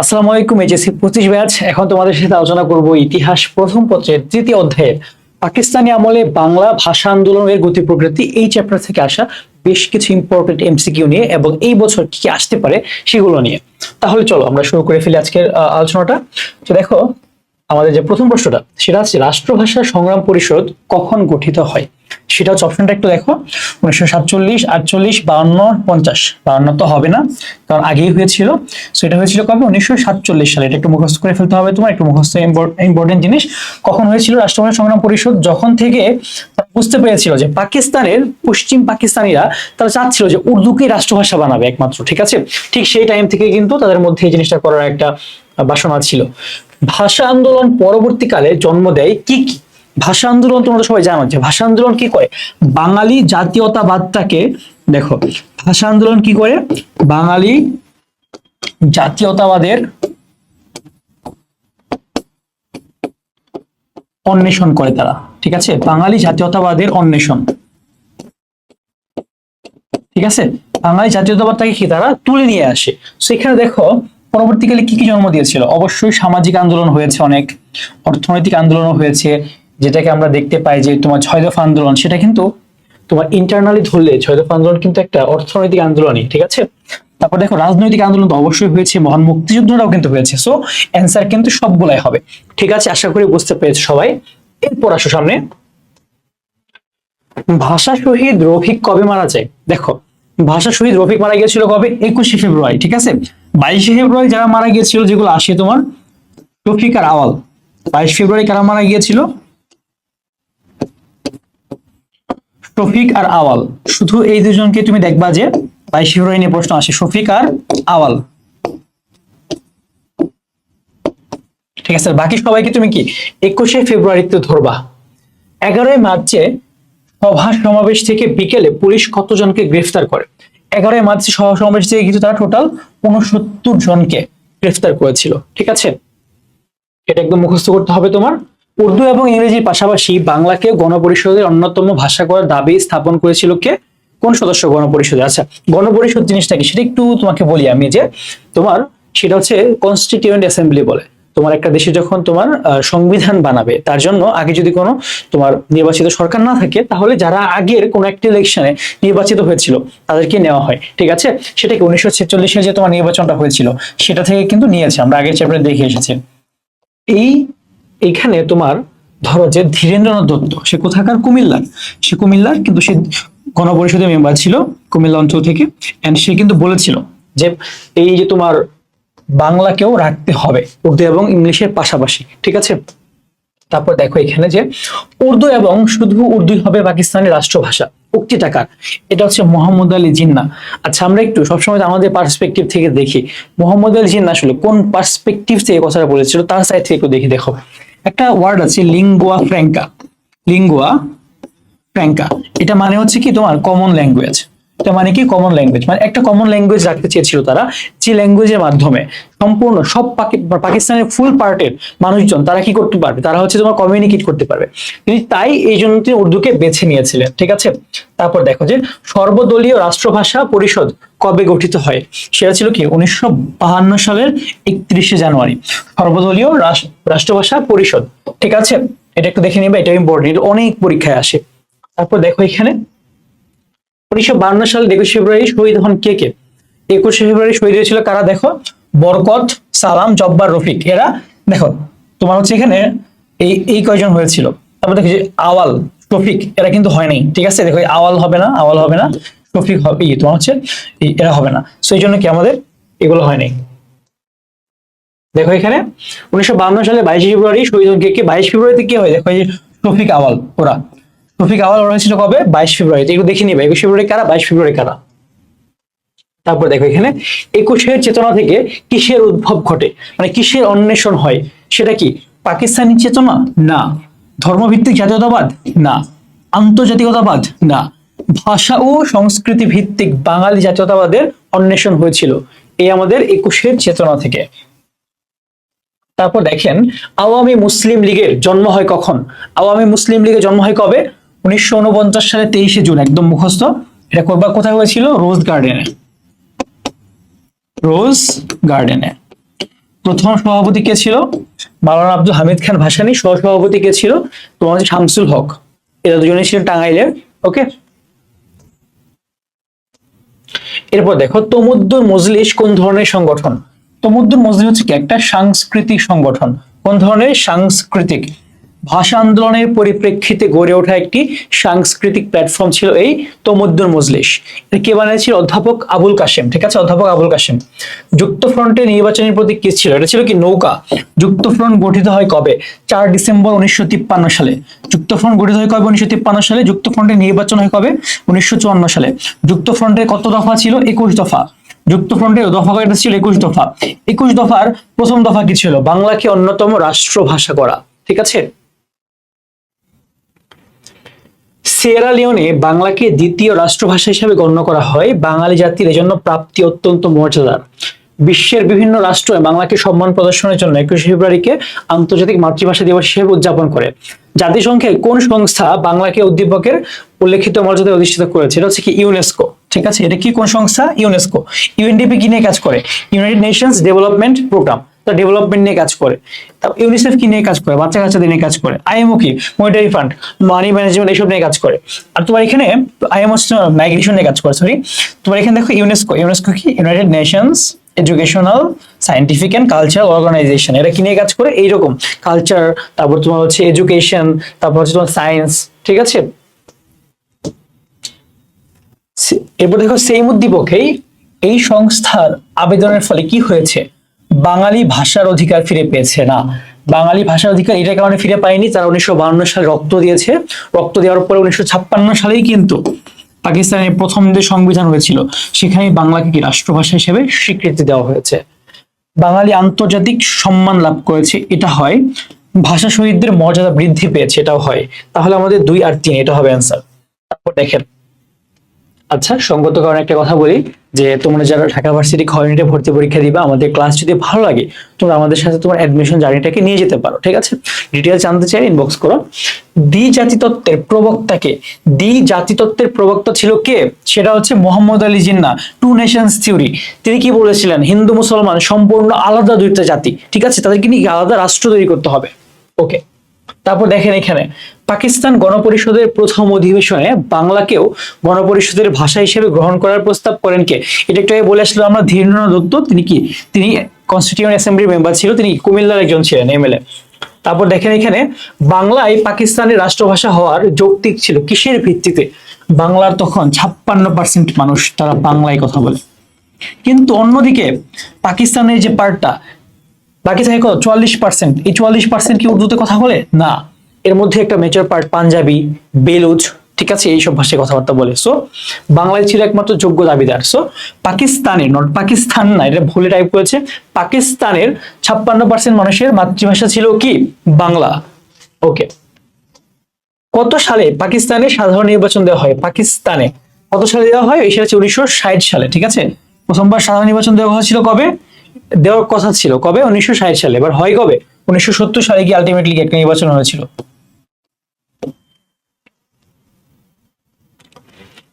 আসসালামু আলাইকুম, এইচএসসি পঁচিশ ব্যাচ। এখন তোমাদের সাথে আলোচনা করব ইতিহাস প্রথম পত্রের তৃতীয় অধ্যায়ের। পাকিস্তানি আমলে বাংলা ভাষা আন্দোলনের গতি প্রকৃতি এই চ্যাপ্টার থেকে আসা বেশ কিছু ইম্পর্টেন্ট এমসিকিউ নিয়ে এবং এই বছর কি আসতে পারে সেগুলো নিয়ে। তাহলে চলো আমরা শুরু করে ফেলি আজকের আলোচনাটা। তো দেখো, আমাদের যে প্রথম প্রশ্নটা, সেটা হচ্ছে রাষ্ট্রভাষা সংগ্রাম পরিষদ কখন গঠিত হয়? সেটা হচ্ছে অপশনটা একটু দেখো। উনিশশো সাতচল্লিশ, আটচল্লিশ, বাউন্ন, পঞ্চাশ। বাউন্ন তো হবে না, কারণ আগেই হয়েছিল। সো এটা হয়েছিল কবে? উনিশশো সাতচল্লিশ সালে। এটা একটু মুখস্থ করে ফেলতে হবে তোমার, একটু মুখস্থ ইম্পর্টেন্ট জিনিস। কখন হয়েছিল রাষ্ট্রভাষা সংগ্রাম পরিষদ? যখন থেকে বুঝতে পেরেছিল যে পাকিস্তানের পশ্চিম পাকিস্তানিরা তারা চাচ্ছিল যে উর্দুকে রাষ্ট্রভাষা বানাবে একমাত্র, ঠিক আছে? ঠিক সেই টাইম থেকে কিন্তু তাদের মধ্যে এই জিনিসটা করার একটা বাসনা ছিল। ভাষা আন্দোলন পরবর্তীকালে জন্ম দেয় কি কি? ভাষা আন্দোলন তোমরা সবাই জানো যে ভাষা আন্দোলন কি করে? বাঙালি জাতীয়তাবাদটাকে, দেখো, ভাষা আন্দোলন কি করে? বাঙালি জাতীয়তাবাদের অন্বেষণ করে তারা, ঠিক আছে? বাঙালি জাতীয়তাবাদের অন্বেষণ। ঠিক আছে? বাঙালি জাতীয়তাবাদটাকে কি তারা তুলে নিয়ে আসে? সেখানে দেখো, পরবর্তীকালে কি কি জন্ম দিয়েছিল? অবশ্যই সামাজিক আন্দোলন হয়েছে অনেক, অর্থনৈতিক আন্দোলনও হয়েছে যেটাকে আমরা দেখতে পাই যে তোমার ছয় দফা আন্দোলন, সেটা কিন্তু তোমার ইন্টারনালি ধরলে ছয় দফা আন্দোলন কিন্তু একটা অর্থনৈতিক আন্দোলনই, ঠিক আছে? তারপর দেখো, রাজনৈতিক আন্দোলন তো অবশ্যই হয়েছে, মহান মুক্তিযুদ্ধটাও কিন্তু হয়েছে। সো অ্যান্সার কিন্তু সবগুলাই হবে। ঠিক আছে, আশা করি বুঝতে পেরেছ সবাই। এরপর আসো সামনে। ভাষা শহীদ রফিক কবে মারা যায়? দেখো, ভাষা শহীদ রফিক মারা গিয়েছিল কবে? একুশে ফেব্রুয়ারি, ঠিক আছে? বাইশে ফেব্রুয়ারি যারা মারা গিয়েছিল, যেগুলো আসে তোমার রফিক আর আওয়াল, বাইশ ফেব্রুয়ারি কারা মারা গিয়েছিল? শফিক আর আওয়াল। শুধু এই দুজনকে তুমি দেখবা যে বাইশ নিয়ে প্রশ্ন আসে, শফিক আর আওয়াল। ঠিক আছে, বাকি সবাইকে তুমি কি একুশে ফেব্রুয়ারিতে ধরবা। এগারোই মার্চে সভা সমাবেশ থেকে বিকেলে পুলিশ কতজনকে গ্রেফতার করে? এগারোই মার্চে সভা সমাবেশ থেকে কিন্তু তারা টোটাল উনসত্তর জনকে গ্রেফতার করেছিল। ঠিক আছে? এটা একদম মুখস্থ করতে হবে তোমার। উর্দু এবং ইংরেজির পাশাপাশি বাংলাকে গণপরিষদের অন্যতম ভাষা করার দাবি স্থাপন করেছিল কে? কোন সদস্য গণপরিষদে? আচ্ছা গণপরিষদ জিনিসটা কি? সেটা একটু তোমাকে বলি আমি যে তোমার সেটা হচ্ছে কনস্টিটিউয়েন্ট অ্যাসেম্বলি বলে। তোমার একটা দেশে যখন তোমার সংবিধান বানাবে, তার জন্য আগে যদি কোনো তোমার নির্বাচিত সরকার না থাকে, তাহলে যারা আগের কোনো একটা ইলেকশনে নির্বাচিত হয়েছিল, তাদেরকে নেওয়া হয়। ঠিক আছে? সেটা কি উনিশশো ছেচল্লিশে যে তোমার নির্বাচনটা হয়েছিল, সেটা থেকে কিন্তু নিয়েছে। আমরা আগের চ্যাপ্টারে দেখে এসেছি। এই এইখানে তোমার ধরো যে ধীরেন্দ্রনাথ দত্ত, সে কোথাকার কুমিল্লার? সে কুমিল্লার, কিন্তু সে গণপরিষদের মেম্বার ছিল কুমিল্লা অঞ্চল থেকে এন্ড সে কিন্তু বলেছিল যে এই যে তোমার বাংলাকেও রাখতে হবে উর্দু এবং ইংলিশের পাশাপাশি, ঠিক আছে? তারপর দেখো এখানে যে উর্দু এবং শুধু উর্দুই হবে পাকিস্তানের রাষ্ট্রভাষা উক্তি টাকার এটা হচ্ছে মোহাম্মদ আলী জিন্না। আচ্ছা আমরা একটু সবসময় আমাদের পার্সপেক্টিভ থেকে দেখি। মোহাম্মদ আলী জিন্না আসলে কোন পার্সপেক্টিভ থেকে কথাটা বলেছিল? তার সাইড থেকে একটু দেখি, দেখো। একটা ওয়ার্ড আছে লিঙ্গুয়া ফ্র্যাঙ্কা লিঙ্গুয়া ফ্র্যাঙ্কা এটা মানে হচ্ছে কি তোমার কমন ল্যাঙ্গুয়েজ এটা মানে কি কমন ল্যাঙ্গুয়েজ মানে একটা কমন ল্যাঙ্গুয়েজ রাখতে চেয়েছিল তারা, যে ল্যাঙ্গুয়েজের মাধ্যমে সম্পূর্ণ সব পাকি- পাকিস্তানের ফুল পার্টের মানুষজন তারা কি করতে পারবে? তারা হচ্ছে তোমার কমিউনিকেট করতে পারবে। তিনি তাই এই জন্য তিনি উর্দুকে বেছে নিয়েছিলেন, ঠিক আছে? তারপর দেখো যে সর্বদলীয় রাষ্ট্রভাষা পরিষদ কবে গঠিত হয়? সেটা ছিল কি? উনিশশো বাহান্ন সালের একত্রিশে জানুয়ারি। সর্বদলীয় রাষ্ট্রভাষা পরিষদ। ঠিক আছে? এটা একটু দেখে নিবে, এটা ইম্পর্টেন্ট অনেক পরীক্ষায় আসে। তারপর দেখো এখানে। উনিশশো বান্ন সালে একুশে ফেব্রুয়ারি শহীদ হন কে কে? একুশে ফেব্রুয়ারি শহীদ হয়েছিল কারা? দেখো, বরকত, সালাম, জব্বার, রফিক। এরা, দেখো, তোমার হচ্ছে এখানে এই এই কয়জন হয়েছিল? তারপর দেখো যে আওয়াল শফিক এরা কিন্তু হয় নাই। ঠিক আছে? দেখো আওয়াল হবে না, আওয়াল হবে না। শফিক হবে এই তোমার হচ্ছে এরা হবে না। সেই জন্য কি আমাদের এগুলো হয় নাই দেখো এখানে, উনিশশো সালে বাইশে ফেব্রুয়ারি শহীদ হন কে বাইশ ফেব্রুয়ারিতে কি হয়? দেখো এই যে আওয়াল ওরা। শফিক আওয়াল ওরা হয়েছিল কবে? বাইশ ফেব্রুয়ারিতে। এগুলো দেখে নিবে, একুশ ফেব্রুয়ারি কারা, বাইশ ফেব্রুয়ারি কারা? তারপর দেখো এখানে, একুশের চেতনা থেকে কিসের উদ্ভব ঘটে? মানে কিসের অন্বেষণ হয়? সেটা কি পাকিস্তানি চেতনা? না। ধর্মভিত্তিক জাতীয়তাবাদ? না। আন্তর্জাতিকতাবাদ? না। ভাষা ও সংস্কৃতি ভিত্তিক বাঙালি জাতীয়তাবাদের অন্বেষণ হয়েছিল এই আমাদের একুশের চেতনা থেকে। তারপর দেখেন, আওয়ামী মুসলিম লীগের জন্ম হয় কখন? আওয়ামী মুসলিম লীগের জন্ম হয় কবে? উনিশশো উনপঞ্চাশ সালে তেইশে জুন, একদম মুখস্থ। এটা করবা কোথায় হয়েছিল? রোজ গার্ডেনে। রোজ গার্ডেনে। প্রথম সভাপতি কে ছিল? মাওলানা আব্দুল হামিদ খান ভাসানী। সহ সভাপতি কে ছিল? তোমার শামসুল হক। এরা দুজনে ছিলেন টাঙ্গাইলের। ওকে এরপর দেখো, তমুদ্দুর মজলিস কোন ধরনের সংগঠন? তমুদ্দুর মজলিস হচ্ছে কি? একটা সাংস্কৃতিক সংগঠন। কোন ধরনের? সাংস্কৃতিক। ভাষা আন্দোলনের পরিপ্রেক্ষিতে গড়ে ওঠা একটি সাংস্কৃতিক প্ল্যাটফর্ম ছিল এই তমুদ্দুর মজলিস। কে বানিয়েছিল? অধ্যাপক আবুল কাশেম। ঠিক আছে? অধ্যাপক আবুল কাশেম। যুক্ত ফ্রন্টের নির্বাচনের প্রতি কি ছিল? এটা ছিল কি? নৌকা। যুক্ত ফ্রন্ট গঠিত হয় কবে? চার ডিসেম্বর উনিশশো তিপ্পান্ন সালে। যুক্ত ফ্রন্ট গঠিত হয় কবে উনিশশো তিপ্পান্ন সালে? যুক্ত ফ্রন্টের নির্বাচন হয় কবে? উনিশশো চুয়ান্ন সালে। যুক্ত ফ্রন্টের কত দফা ছিল? একুশ দফা। যুক্ত ফ্রন্টের দফা কয়টা ছিল? একুশ দফা। একুশ দফার প্রথম দফা কি ছিল? বাংলাকে অন্যতম রাষ্ট্রভাষা করা। ঠিক আছে? সিয়েরা লিওনে বাংলাকে দ্বিতীয় রাষ্ট্রভাষা হিসেবে গণ্য করা হয়। বাঙালি জাতির এজন্য প্রাপ্তি অত্যন্ত মর্যাদার। বিশ্বের বিভিন্ন রাষ্ট্র বাংলাকে সম্মান প্রদর্শনের জন্য একুশে ফেব্রুয়ারিকে আন্তর্জাতিক মাতৃভাষা দিবস হিসেবে উদযাপন করে। জাতিসংঘের কোন সংস্থা বাংলাকে উদ্দীপকের উল্লেখিত মর্যাদায় অধিষ্ঠিত করেছে? এটা হচ্ছে কি ইউনেস্কো ঠিক আছে? এটা কি কোন সংস্থা? ইউনেস্কো ইউএনডিপি কি নিয়ে কাজ করে? ইউনাইটেড নেশনস ডেভেলপমেন্ট প্রোগ্রাম তা ডেভেলপমেন্ট নিয়ে কাজ করে। তারপর ইউনিসেফ কি নিয়ে কাজ করে? বাচ্চা কাচ্চাদের নিয়ে কাজ করে। আইএমও কি? মনিটারি ফান্ড মানি ম্যানেজমেন্ট এইসব নিয়ে কাজ করে। আর তোমার এখানে আইএমও মাইগ্রেশন নিয়ে কাজ করে সরি তোমার এখানে দেখো ইউনেস্কো ইউনেস্কো কি? United Nations Educational Scientific and Cultural Organization এরা কি নিয়ে কাজ করে? এইরকম। কালচার তারপর তোমার হচ্ছে এডুকেশন তারপর হচ্ছে তোমার সায়েন্স ঠিক আছে? এরপর দেখো সেই উদ্দীপকেই এই সংস্থার আবেদনের ফলে কি হয়েছে? বাঙালি ভাষার অধিকার ফিরে পেয়েছে না। বাঙালি ভাষার অধিকার এটা কারণে ফিরে পায়নি, তারা উনিশশো বাউন্ন সালে রক্ত দিয়েছে। রক্ত দেওয়ার পরে উনিশশো ছাপ্পান্ন সালেই কিন্তু পাকিস্তানের প্রথম যে সংবিধান হয়েছিল, সেখানে বাংলাকে কি রাষ্ট্রভাষা হিসেবে স্বীকৃতি দেওয়া হয়েছে। বাঙালি আন্তর্জাতিক সম্মান লাভ করেছে, এটা হয়। ভাষা শহীদদের মর্যাদা বৃদ্ধি পেয়েছে, এটাও হয়। তাহলে আমাদের দুই আর তিন, এটা হবে অ্যান্সার তারপর দেখেন। আচ্ছা সঙ্গত কারণে একটা কথা বলি, যে তোমরা যারা ঢাকা ভার্সিটি খয়নিটে ভর্তি পরীক্ষা দিবা, আমাদের ক্লাস যদি ভালো লাগে, তোমরা আমাদের সাথে তোমার অ্যাডমিশন জার্নিটাকে নিয়ে যেতে পারো, ঠিক আছে? ডিটেল জানতে চাই ইনবক্স করো। দ্বি জাতিতত্ত্বের প্রবক্তাকে দ্বি জাতিতত্ত্বের প্রবক্তা ছিল কে? সেটা হচ্ছে Mohammad Ali Jinnah two nations theory তিনি কি বলেছিলেন? হিন্দু, মুসলমান, সম্পূর্ণ আলাদা দুইটা জাতি, ঠিক আছে? তাদেরকে নিয়ে আলাদা রাষ্ট্র তৈরি করতে হবে। ওকে তারপর দেখেন এখানে পাকিস্তান গণপরিষদের প্রথম অধিবেশনে বাংলাকেও গণপরিষদের ভাষা হিসেবে গ্রহণ করার প্রস্তাব করেন কে? এটা একটু বলে আসলো আমরা ধীরেন্দ্রনাথ দত্ত, তিনি কি? তিনি কনস্টিটিউয়েন্ট অ্যাসেম্বলি মেম্বার ছিল, তিনি কুমিল্লার একজন ছিলেন এমএলএ তারপর দেখেন এখানে বাংলায় পাকিস্তানের রাষ্ট্রভাষা হওয়ার যৌক্তিক ছিল, কিসের ভিত্তিতে? বাংলার তখন ছাপ্পান্ন পার্সেন্ট মানুষ তারা বাংলায় কথা বলে। কিন্তু অন্যদিকে পাকিস্তানের যে পার্টটা বাকি থাকে কত? চুয়াল্লিশ পার্সেন্ট এই চুয়াল্লিশ পার্সেন্ট কি উর্দুতে কথা বলে? না। এর মধ্যে একটা মেজর পার্ট পাঞ্জাবি, বেলুচ, ঠিক আছে? এইসব ভাষায় কথাবার্তা বলে। সো বাংলায় ছিল একমাত্র যোগ্য দাবিদার। সো পাকিস্তানের নট পাকিস্তান না, এটা ভুলে টাইপ করেছে। পাকিস্তানের ছাপ্পান্ন পার্সেন্ট মানুষের মাতৃভাষা ছিল কি? বাংলা। ওকে কত সালে পাকিস্তানে সাধারণ নির্বাচন দেওয়া হয়? পাকিস্তানে। কত সালে দেওয়া হয়? সেটা হচ্ছে উনিশশো ষাট সালে, ঠিক আছে? প্রথমবার সাধারণ নির্বাচন দেওয়া হয়েছিল কবে? দেওয়ার কথা ছিল। কবে? উনিশশো ষাট সালে। এবার হয় কবে? উনিশশো সত্তর সালে কি আলটিমেটলি একটা নির্বাচন হয়েছিল?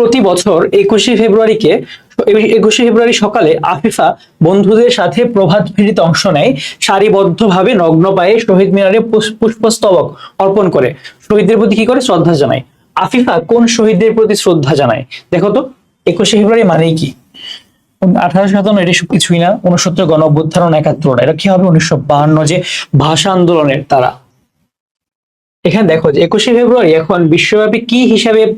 প্রতি বছর একুশে ফেব্রুয়ারিকে, একুশে ফেব্রুয়ারি সকালে আফিফা বন্ধুদের সাথে প্রভাত ফেরিতে অংশ নেয়, সারিবদ্ধভাবে নগ্ন পায়ে শহীদ মিনারে পুষ- পুষ্পস্তবক অর্পণ করে। শহীদদের প্রতি কি করে? শ্রদ্ধা জানায়। আফিফা কোন শহীদদের প্রতি শ্রদ্ধা জানায়? দেখো তো, একুশে ফেব্রুয়ারি মানেই কি? আঠারোশো কিছুই না। উনসত্তর গণ অভ্যুত্থান একাত্তর এটা কি হবে? উনিশশো বাহান্ন যে ভাষা আন্দোলনের তারা। এখানে দেখো যে একুশে ফেব্রুয়ারি এখন বিশ্বব্যাপী কি হিসাবে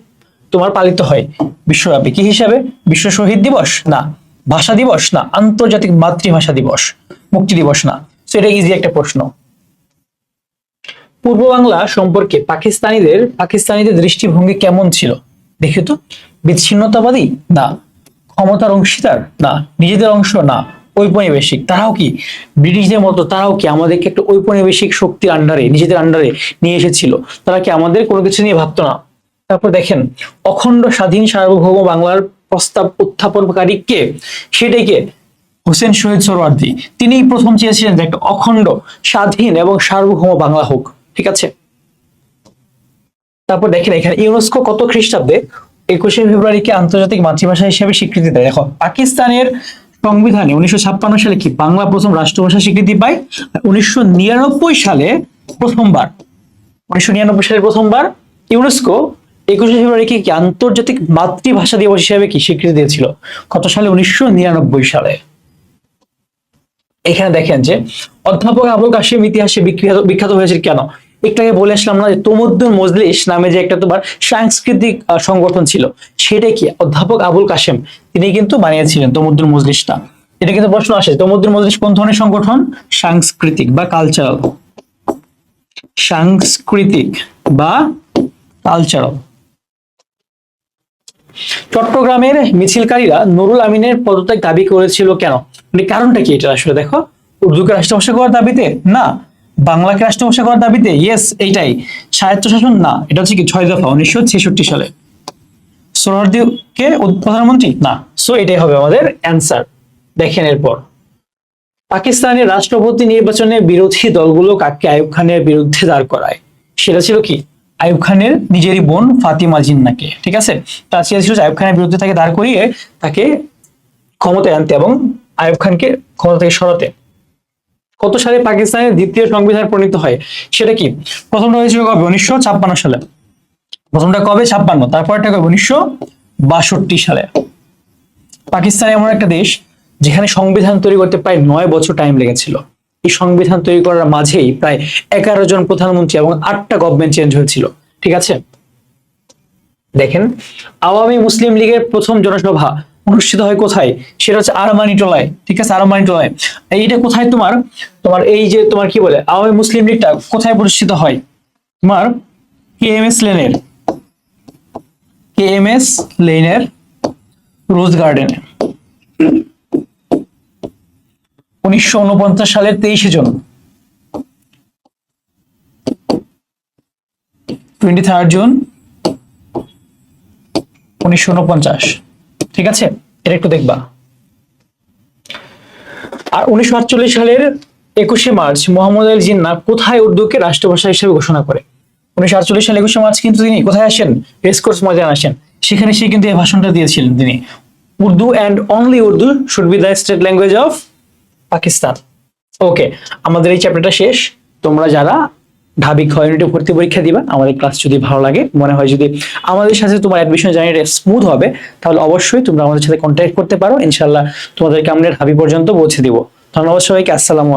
তোমার পালিত হয়। বিশ্বব্যাপী কি হিসাবে? বিশ্ব শহীদ দিবস? না। ভাষা দিবস? না। আন্তর্জাতিক মাতৃভাষা দিবস? মুক্তি দিবস? না। তো এটা ইজি একটা প্রশ্ন। পূর্ব বাংলা সম্পর্কে পাকিস্তানিদের পাকিস্তানিদের দৃষ্টিভঙ্গি কেমন ছিল? দেখি তো। বিচ্ছিন্নতাবাদী? না। ক্ষমতার অংশীদার? না। নিজেদের অংশ? না। ঔপনিবেশিক? তারাও কি? ব্রিটিশদের মতো? তারাও কি আমাদেরকে একটা ঔপনিবেশিক শক্তির আন্ডারে, নিজেদের আন্ডারে নিয়ে এসেছিল? তারা কি আমাদের কোনো কিছু নিয়ে ভাবতো না? তারপর দেখেন, অখণ্ড স্বাধীন সার্বভৌম বাংলার প্রস্তাব উত্থাপনকারী কে? সেটাই কে? হোসেন শহীদ সোহরাওয়ার্দী তিনিই প্রথম চেয়েছিলেন যে একটা অখণ্ড, স্বাধীন এবং সার্বভৌম বাংলা হোক, ঠিক আছে? তারপর দেখেন, এখানে ইউনেস্কো কত খ্রিস্টাব্দে একুশে ফেব্রুয়ারিকে আন্তর্জাতিক মাতৃভাষা হিসেবে স্বীকৃতি দেয়। দেখো, পাকিস্তানের সংবিধানে উনিশশো ছাপ্পান্ন সালে কি বাংলা প্রথম রাষ্ট্রভাষা স্বীকৃতি পায়? উনিশশো নিরানব্বই সালে প্রথমবার, উনিশশো নিরানব্বই সালে প্রথমবার ইউনেস্কো একুশে ফেব্রুয়ারি কি আন্তর্জাতিক মাতৃভাষা দিবস হিসেবে কি স্বীকৃতি দিয়েছিল? কত সালে? উনিশশো নিরানব্বই সালে। এখানে দেখেন যে, অধ্যাপক আবুল কাশিম ইতিহাসে বিখ্যাত বিখ্যাত হয়েছে কেন? একটু আগে বলে আসলাম না যে, তমুদ্দুন মজলিস নামে যে একটা তোমার সাংস্কৃতিক সংগঠন ছিল, সেটা কি? অধ্যাপক আবুল কাশেম, তিনি কিন্তু বানিয়েছিলেন তমুদ্দুন মজলিসটা। এটা কিন্তু প্রশ্ন আসে, তমুদ্দুন মজলিস কোন ধরনের সংগঠন? সাংস্কৃতিক বা কালচারাল সাংস্কৃতিক বা কালচারাল চট্টগ্রামের মিছিলকারীরা নুরুল আমিনের পদত্যাগ দাবি করেছিল কেন? মানে কারণটা কি এটা আসলে দেখো? উর্দুকে রাষ্ট্রভাষা করার দাবিতে? না। বাংলাকে রাষ্ট্রভাষা করার দাবিতে? ইয়েস এইটাই। স্বায়ত্তশাসন? না। এটা হচ্ছে কি ছয় দফা, উনিশশো ছেষট্টি সালে। সোহরার্দিকে প্রধানমন্ত্রী? না। সো এটাই হবে আমাদের অ্যান্সার দেখেন এরপর। পাকিস্তানের রাষ্ট্রপতি নির্বাচনে বিরোধী দলগুলো কাকে আয়ুব খানের বিরুদ্ধে দাঁড় করায়? সেটা ছিল কি? আইয়ুব খানের নিজেরই বোন ফাতিমা জিন্নাকে, ঠিক আছে? তার চেয়েছিল যে আইয়ুব খানের বিরুদ্ধে তাকে দাঁড় করিয়ে তাকে ক্ষমতায় আনতে এবং আইয়ুব খানকে ক্ষমতা থেকে সরাতে। কত সালে পাকিস্তানের দ্বিতীয় সংবিধান প্রণীত হয়? সেটা কি? প্রথমটা হয়েছিল কবে? উনিশশো ছাপ্পান্ন সালে। প্রথমটা কবে? ছাপ্পান্ন। তারপরটা কবে? উনিশশো বাষট্টি সালে। পাকিস্তান এমন একটা দেশ যেখানে সংবিধান তৈরি করতে প্রায় নয় বছর টাইম লেগেছিল। এই সংবিধান তৈরি করার মাঝেই প্রায় এগারো জন প্রধানমন্ত্রী এবং আটটা গভর্নমেন্ট চেঞ্জ হয়েছিল, ঠিক আছে? দেখেন, আওয়ামী মুসলিম লীগের প্রথম জনসভা অনুষ্ঠিত হয় কোথায়? সেটা হচ্ছে আরমানি টলায় ঠিক আছে? আরমানি টলায় এইটা কোথায় তোমার? তোমার এই যে তোমার কি বলে, আওয়ামী মুসলিম লীগটা কোথায় প্রতিষ্ঠিত হয়? তোমার কে এম এস লেনের, কে এম এস লেনের রোজ গার্ডেনে। উনিশশো উনপঞ্চাশ সালের তেইশে জন। টোয়েন্টি থার্ড জুন, উনিশশো উনপঞ্চাশ। ঠিক আছে? এটা একটু দেখবা। আর উনিশশো আটচল্লিশ সালের একুশে মার্চ মোহাম্মদ আল জিন্না কোথায় উর্দুকে রাষ্ট্রভাষা হিসেবে ঘোষণা করে? উনিশশো আটচল্লিশ সালে একুশে মার্চ কিন্তু তিনি কোথায় আসেন? রেসকোর্স ময়দান আসেন। সেখানে সে কিন্তু এই ভাষণটা দিয়েছিলেন তিনি। Urdu and only Urdu should be the state language of Pakistan. Okay আমাদের এই চ্যাপ্টারটা শেষ। তোমরা যারা ঢাবি খ ভর্তি পরীক্ষা দিবা আমাদের ক্লাস যদি ভালো লাগে, মনে হয় যদি আমাদের সাথে তোমার অ্যাডমিশন জার্নিটা স্মুথ হবে, তাহলে অবশ্যই তোমরা আমাদের সাথে কন্ট্যাক্ট করতে পারো। ইনশাল্লাহ তোমাদেরকে আমরা ঢাবি পর্যন্ত পৌঁছে দিব। ধন্যবাদ সবাইকে, আসসালামু